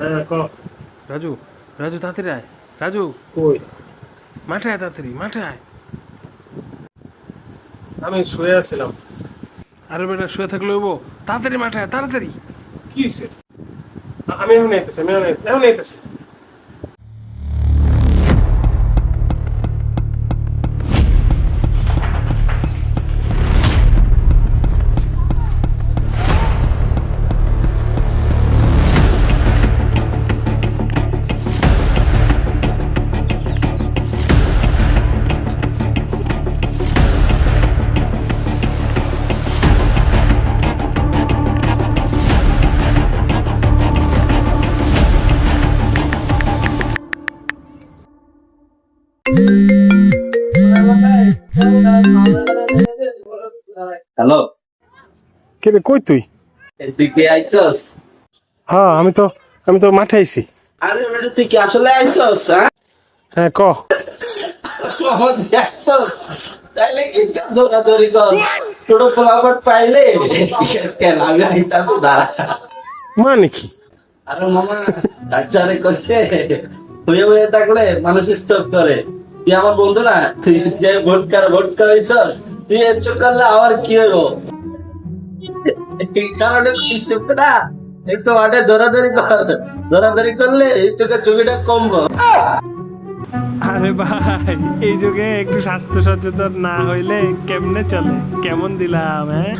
হ্যাঁ, রাজু রাজু তাড়াতাড়ি আয়। রাজু কই? মাঠে আয় তাড়াতাড়ি মাঠে আয়। আমি শুয়ে আছিলাম। আরে বেটা শুয়ে থাকলে হইব। তাড়াতাড়ি মাঠে আয় তাড়াতাড়ি। কি হয়েছে আমি এখন আইতেছি আমি এখন এখন হ্যালো। কে রে কই তুই? তুই কি হ্যাঁ আমি তো আমি তো মাঠে আইছি। আরে বেটা তুই কি আসলে আইসস হ্যাঁ? হ্যাঁ ক। সহজে আইসস তাইলে এটা দৌড়াদৌড়ি কর। ছোট ফ্লাওয়ার পাইলে কেন আমি আইতাছি দাঁড়া। মানে কি? আরে মামা ডাক্তারে কইছে হয়ে হয়ে থাকলে মানুষ স্টক করে। তুই আমার বন্ধু না? তুই যে ভোটকার, ভোটকা হইছস, তুই স্টক করলে আবার কি হইব? এই কারণে স্টক না? একটু মাঠে দৌড়াদৌড়ি কর, দৌড়াদৌড়ি করলে এই তোকে ছবিটা কমবো। আরে ভাই, এই যুগে একটু স্বাস্থ্য সচেতন না হইলে কেমনে চলে? কেমন দিলাম হ্যাঁ?